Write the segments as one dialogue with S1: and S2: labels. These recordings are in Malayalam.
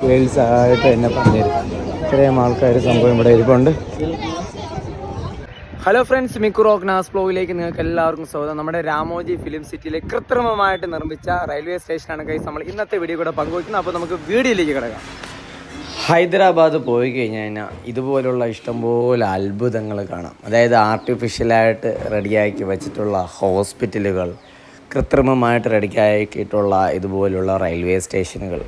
S1: ഡീറ്റെയിൽസ് ആയിട്ട് എന്നെ പറഞ്ഞുതരും ഇത്രയും ആൾക്കാർ സംഭവം ഇവിടെ ഇരിപ്പുണ്ട്. ഹലോ ഫ്രണ്ട്സ് മിക്കു റോക്ക് നാസ് ബ്ലോഗിലേക്ക് നിങ്ങൾക്ക് എല്ലാവർക്കും സ്വാഗതം. നമ്മുടെ രാമോജി ഫിലിം സിറ്റിയിലെ കൃത്രിമമായിട്ട് നിർമ്മിച്ച റെയിൽവേ സ്റ്റേഷനാണ് കൈസ് നമ്മൾ ഇന്നത്തെ വീഡിയോ കൂടെ പങ്കുവയ്ക്കുന്നത്. അപ്പോൾ നമുക്ക് വീഡിയോയിലേക്ക് കിടക്കാം. ഹൈദരാബാദ് പോയി കഴിഞ്ഞ് കഴിഞ്ഞാൽ ഇതുപോലുള്ള ഇഷ്ടംപോലെ അത്ഭുതങ്ങൾ കാണാം. അതായത് ആർട്ടിഫിഷ്യലായിട്ട് റെഡിയാക്കി വെച്ചിട്ടുള്ള ഹോസ്പിറ്റലുകൾ കൃത്രിമമായിട്ട് റെഡിയാക്കിയിട്ടുള്ള ഇതുപോലുള്ള റെയിൽവേ സ്റ്റേഷനുകൾ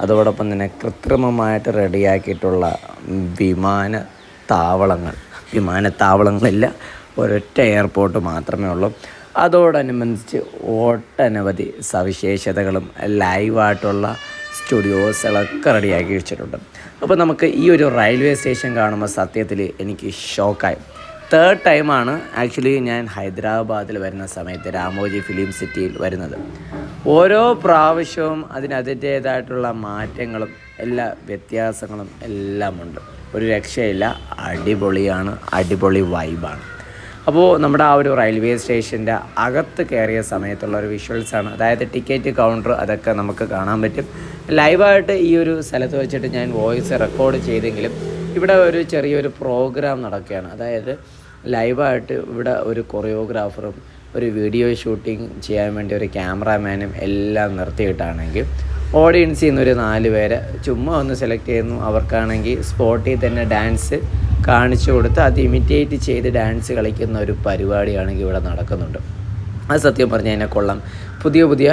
S1: അതോടൊപ്പം തന്നെ കൃത്രിമമായിട്ട് റെഡിയാക്കിയിട്ടുള്ള വിമാന താവളങ്ങൾ. വിമാനത്താവളങ്ങളില്ല ഒരൊറ്റ എയർപോർട്ട് മാത്രമേ ഉള്ളൂ. അതോടനുബന്ധിച്ച് ഒട്ടനവധി സവിശേഷതകളും ലൈവായിട്ടുള്ള സ്റ്റുഡിയോസുകളൊക്കെ റെഡിയാക്കി വെച്ചിട്ടുണ്ട്. അപ്പോൾ നമുക്ക് ഈ ഒരു റെയിൽവേ സ്റ്റേഷൻ കാണുമ്പോൾ സത്യത്തിൽ എനിക്ക് ഷോക്കായി. തേർഡ് ടൈമാണ് ആക്ച്വലി ഞാൻ ഹൈദരാബാദിൽ വരുന്ന സമയത്ത് രാമോജി ഫിലിം സിറ്റിയിൽ വരുന്നത്. ഓരോ പ്രാവശ്യവും അതിന് അതിന്റേതായിട്ടുള്ള മാറ്റങ്ങളും എല്ലാ വ്യത്യാസങ്ങളും എല്ലാം ഉണ്ട് ഒരു രക്ഷയില്ല അടിപൊളിയാണ് അടിപൊളി വൈബാണ്. അപ്പോൾ നമ്മുടെ ആ ഒരു റെയിൽവേ സ്റ്റേഷന്റെ അകത്ത് കയറിയ സമയത്തുള്ള ഒരു വിഷ്വൽസാണ്. അതായത് ടിക്കറ്റ് കൗണ്ടർ അതൊക്കെ നമുക്ക് കാണാൻ പറ്റും. ലൈവായിട്ട് ഈ ഒരു സ്ഥലത്ത് വെച്ചിട്ട് ഞാൻ വോയിസ് റെക്കോർഡ് ചെയ്തെങ്കിലും ഇവിടെ ഒരു ചെറിയൊരു പ്രോഗ്രാം നടക്കുകയാണ്. അതായത് ലൈവായിട്ട് ഇവിടെ ഒരു കൊറിയോഗ്രാഫറും ഒരു വീഡിയോ ഷൂട്ടിംഗ് ചെയ്യാൻ വേണ്ടി ഒരു ക്യാമറാമാനും എല്ലാം നിർത്തിയിട്ടാണെങ്കിൽ ഓഡിയൻസിൽ നിന്നൊരു നാല് പേരെ ചുമ്മാ ഒന്ന് സെലക്ട് ചെയ്യുന്നു. അവർക്കാണെങ്കിൽ സ്പോട്ടിൽ തന്നെ ഡാൻസ് കാണിച്ചു കൊടുത്ത് അത് ഇമിറ്റേറ്റ് ചെയ്ത് ഡാൻസ് കളിക്കുന്ന ഒരു പരിപാടിയാണെങ്കിൽ ഇവിടെ നടക്കുന്നുണ്ട്. അത് സത്യം പറഞ്ഞു കഴിഞ്ഞാൽ കൊള്ളാം. പുതിയ പുതിയ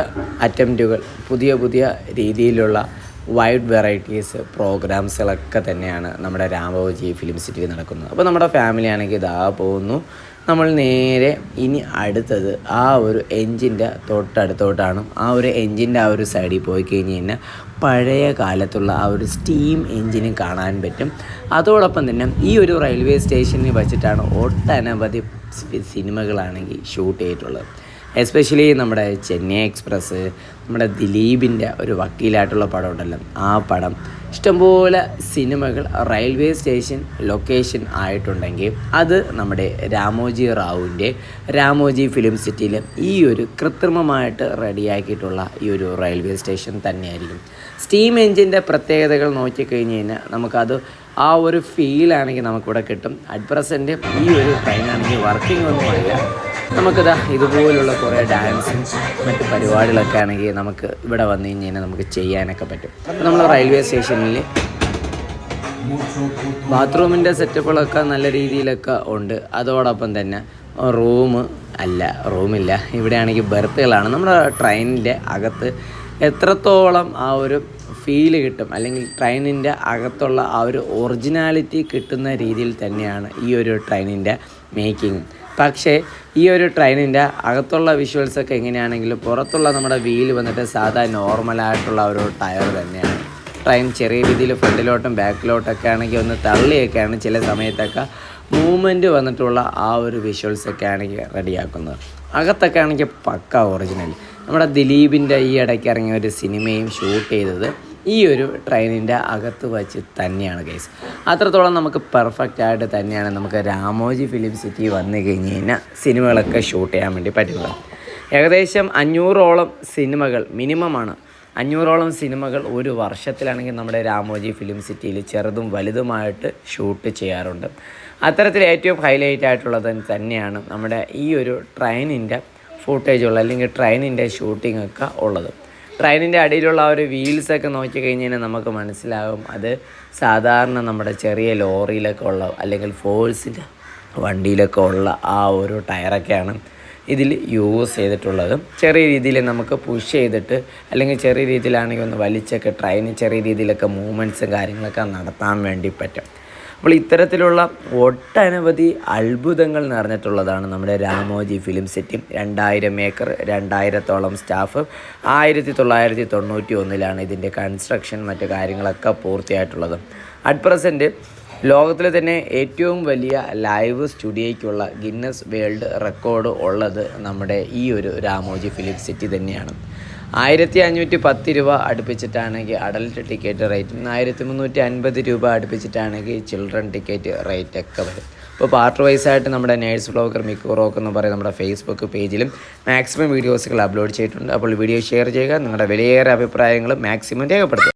S1: അറ്റംപ്റ്റുകൾ പുതിയ പുതിയ രീതിയിലുള്ള വൈഡ് വെറൈറ്റീസ് പ്രോഗ്രാംസുകളൊക്കെ തന്നെയാണ് നമ്മുടെ രാമോജി ഫിലിം സിറ്റിയിൽ നടക്കുന്നത്. അപ്പോൾ നമ്മുടെ ഫാമിലി ആണെങ്കിൽ ഇതാ പോകുന്നു. നമ്മൾ നേരെ ഇനി അടുത്തത് ആ ഒരു എൻജിന്റെ തൊട്ടടുത്തോട്ടാണ്. ആ ഒരു എൻജിന്റെ ആ ഒരു സൈഡിൽ പോയി കഴിഞ്ഞ് കഴിഞ്ഞാൽ പഴയ കാലത്തുള്ള ആ ഒരു സ്റ്റീം എൻജിന് കാണാൻ പറ്റും. അതോടൊപ്പം തന്നെ ഈ ഒരു റെയിൽവേ സ്റ്റേഷനിൽ വച്ചിട്ടാണ് ഒട്ടനവധി സിനിമകളാണെങ്കിൽ ഷൂട്ട് ചെയ്തിട്ടുള്ളത്. എസ്പെഷ്യലി നമ്മുടെ ചെന്നൈ എക്സ്പ്രസ് നമ്മുടെ ദിലീപിന്റെ ഒരു വക്കീലായിട്ടുള്ള പടം ഉണ്ടല്ലോ ആ പടം ഇഷ്ടംപോലെ സിനിമകൾ റെയിൽവേ സ്റ്റേഷൻ ലൊക്കേഷൻ ആയിട്ടുണ്ടെങ്കിൽ അത് നമ്മുടെ രാമോജി റാവുവിന്റെ രാമോജി ഫിലിം സിറ്റിയിൽ ഈ ഒരു കൃത്രിമമായിട്ട് റെഡിയാക്കിയിട്ടുള്ള ഈ ഒരു റെയിൽവേ സ്റ്റേഷൻ തന്നെയായിരിക്കും. സ്റ്റീം എഞ്ചിന്റെ പ്രത്യേകതകൾ നോക്കിക്കഴിഞ്ഞ് കഴിഞ്ഞാൽ നമുക്കത് ആ ഒരു ഫീലാണെങ്കിൽ നമുക്കിവിടെ കിട്ടും. അറ്റ് പ്രസന്റ് ഈ ഒരു ട്രെയിനാണെങ്കിൽ വർക്കിംഗ് ഒന്നുമല്ല. നമുക്കിതാ ഇതുപോലുള്ള കുറേ ഡാൻസും മറ്റ് പരിപാടികളൊക്കെ ആണെങ്കിൽ നമുക്ക് ഇവിടെ വന്നു കഴിഞ്ഞാൽ നമുക്ക് ചെയ്യാനൊക്കെ പറ്റും. നമ്മൾ റെയിൽവേ സ്റ്റേഷനിൽ ബാത്റൂമിന്റെ സെറ്റപ്പുകളൊക്കെ നല്ല രീതിയിലൊക്കെ ഉണ്ട്. അതോടൊപ്പം തന്നെ റൂം അല്ല റൂമില്ല. ഇവിടെയാണെങ്കിൽ ബെർത്തുകളാണ് നമ്മുടെ ട്രെയിനിന്റെ അകത്ത് എത്രത്തോളം ആ ഒരു ഫീൽ കിട്ടും? അല്ലെങ്കിൽ ട്രെയിനിന്റെ അകത്തുള്ള ആ ഒരു ഒറിജിനാലിറ്റി കിട്ടുന്ന രീതിയിൽ തന്നെയാണ് ഈ ഒരു ട്രെയിനിന്റെ മേക്കിംഗ് പക്ഷേ ഈ ഒരു ട്രെയിനിന്റെ അകത്തുള്ള വിഷ്വൽസൊക്കെ എങ്ങനെയാണെങ്കിലും പുറത്തുള്ള നമ്മുടെ വീൽ വന്നിട്ട് സാധാ നോർമലായിട്ടുള്ള ഒരു ടയർ തന്നെയാണ്. ട്രെയിൻ ചെറിയ രീതിയിൽ ഫ്രണ്ടിലോട്ടും ബാക്കിലോട്ടൊക്കെ ആണെങ്കിൽ ഒന്ന് തള്ളിയൊക്കെയാണ് ചില സമയത്തൊക്കെ മൂവ്മെന്റ് വന്നിട്ടുള്ള ആ ഒരു വിഷ്വൽസൊക്കെ ആണെങ്കിൽ റെഡിയാക്കുന്നത് അകത്തൊക്കെ ആണെങ്കിൽ പക്ക ഒറിജിനൽ നമ്മുടെ ദിലീപിന്റെ ഈ ഇടയ്ക്ക് ഇറങ്ങിയ ഒരു സിനിമയും ഷൂട്ട് ചെയ്തത് ഈ ഒരു ട്രെയിനിന്റെ അകത്ത് വച്ച് തന്നെയാണ് കേസ് അത്രത്തോളം നമുക്ക് പെർഫെക്റ്റ് ആയിട്ട് തന്നെയാണ് നമുക്ക് രാമോജി ഫിലിം സിറ്റി വന്നു കഴിഞ്ഞ് കഴിഞ്ഞാൽ സിനിമകളൊക്കെ ഷൂട്ട് ചെയ്യാൻ വേണ്ടി പറ്റുന്നത്. ഏകദേശം അഞ്ഞൂറോളം സിനിമകൾ മിനിമമാണ് അഞ്ഞൂറോളം സിനിമകൾ ഒരു വർഷത്തിലാണെങ്കിൽ നമ്മുടെ രാമോജി ഫിലിം സിറ്റിയിൽ ചെറുതും വലുതുമായിട്ട് ഷൂട്ട് ചെയ്യാറുണ്ട്. അത്തരത്തിൽ ഏറ്റവും ഹൈലൈറ്റ് ആയിട്ടുള്ളത് തന്നെയാണ് നമ്മുടെ ഈ ഒരു ട്രെയിനിന്റെ ഫൂട്ടേജുള്ള അല്ലെങ്കിൽ ട്രെയിനിന്റെ ഷൂട്ടിംഗ് ഒക്കെ ഉള്ളത്. ട്രെയിനിന്റെ അടിയിലുള്ള ആ ഒരു വീൽസൊക്കെ നോക്കി കഴിഞ്ഞാൽ നമുക്ക് മനസ്സിലാകും അത് സാധാരണ നമ്മുടെ ചെറിയ ലോറിയിലൊക്കെ ഉള്ള അല്ലെങ്കിൽ ഫോഴ്സിന്റെ വണ്ടിയിലൊക്കെ ഉള്ള ആ ഒരു ടയറൊക്കെയാണ് ഇതിൽ യൂസ് ചെയ്തിട്ടുള്ളത്. ചെറിയ രീതിയിൽ നമുക്ക് പുഷ് ചെയ്തിട്ട് അല്ലെങ്കിൽ ചെറിയ രീതിയിലാണെങ്കിൽ ഒന്ന് വലിച്ചൊക്കെ ട്രെയിന് ചെറിയ രീതിയിലൊക്കെ മൂവ്മെന്റ്സും കാര്യങ്ങളൊക്കെ നടത്താൻ വേണ്ടി പറ്റും. അപ്പോൾ ഇത്തരത്തിലുള്ള ഒട്ടനവധി അത്ഭുതങ്ങൾ നിറഞ്ഞിട്ടുള്ളതാണ് നമ്മുടെ രാമോജി ഫിലിം സിറ്റി രണ്ടായിരം ഏക്കർ രണ്ടായിരത്തോളം സ്റ്റാഫ് ആയിരത്തി തൊള്ളായിരത്തി തൊണ്ണൂറ്റി ഒന്നിലാണ് ഇതിന്റെ കൺസ്ട്രക്ഷൻ മറ്റു കാര്യങ്ങളൊക്കെ പൂർത്തിയായിട്ടുള്ളത്. അറ്റ് പ്രസന്റ് ലോകത്തിലെ തന്നെ ഏറ്റവും വലിയ ലൈവ് സ്റ്റുഡിയോയ്ക്കുള്ള ഗിന്നസ് വേൾഡ് റെക്കോർഡ് ഉള്ളത് നമ്മുടെ ഈ ഒരു രാമോജി ഫിലിപ്പ് സിറ്റി തന്നെയാണ്. ആയിരത്തി അഞ്ഞൂറ്റി പത്ത് രൂപ അടുപ്പിച്ചിട്ടാണെങ്കിൽ അഡൽട്ട് ടിക്കറ്റ് റേറ്റ് ആയിരത്തി മുന്നൂറ്റി അൻപത് രൂപ അടുപ്പിച്ചിട്ടാണെങ്കിൽ ചിൽഡ്രൻ ടിക്കറ്റ് റേറ്റ് ഒക്കെ വരും. ഇപ്പോൾ പാർട്ട് വൈസ് ആയിട്ട് നമ്മുടെ നേഴ്സ് ബ്ലോഗർ മിക്കുറോക്ക് എന്ന് പറയുന്ന നമ്മുടെ ഫേസ്ബുക്ക് പേജിലും മാക്സിമം വീഡിയോസുകൾ അപ്ലോഡ് ചെയ്തിട്ടുണ്ട്. അപ്പോൾ വീഡിയോ ഷെയർ ചെയ്യുക നിങ്ങളുടെ വിലയേറെ അഭിപ്രായങ്ങൾ മാക്സിമം രേഖപ്പെടുത്തുക.